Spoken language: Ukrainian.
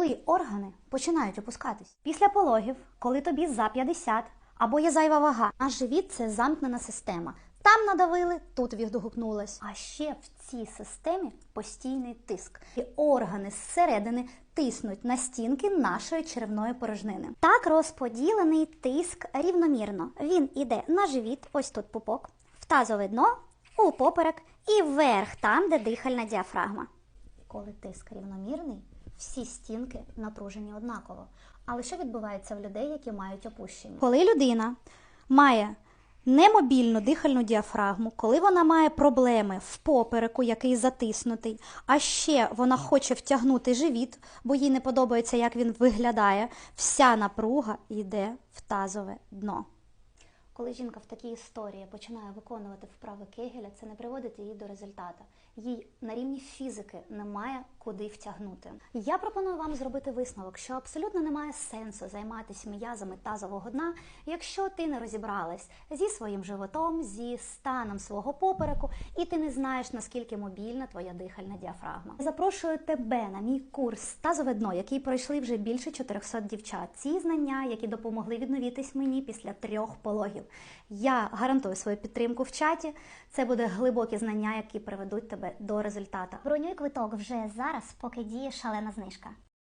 Коли органи починають опускатись? Після пологів, коли тобі за 50 або є зайва вага, наш живіт це замкнена система. Там надавили, тут відгукнулось. А ще в цій системі постійний тиск. І органи зсередини тиснуть на стінки нашої черевної порожнини. Так розподілений тиск рівномірно. Він іде на живіт, ось тут пупок, в тазове дно, у поперек і вверх, там, де дихальна діафрагма. Коли тиск рівномірний, всі стінки напружені однаково. Але що відбувається в людей, які мають опущення? Коли людина має немобільну дихальну діафрагму, коли вона має проблеми в попереку, який затиснутий, а ще вона хоче втягнути живіт, бо їй не подобається, як він виглядає, вся напруга йде в тазове дно. Коли жінка в такій історії починає виконувати вправи Кегеля, це не приводить її до результату. Їй на рівні фізики немає куди втягнути. Я пропоную вам зробити висновок, що абсолютно немає сенсу займатися м'язами тазового дна, якщо ти не розібралась зі своїм животом, зі станом свого попереку, і ти не знаєш наскільки мобільна твоя дихальна діафрагма. Запрошую тебе на мій курс тазове дно, який пройшли вже більше 400 дівчат. Ці знання, які допомогли відновітись мені після трьох пологів. Я гарантую свою підтримку в чаті. Це буде глибокі знання, які приведуть тебе до результату. Бронюй квиток вже зараз, поки діє шалена знижка.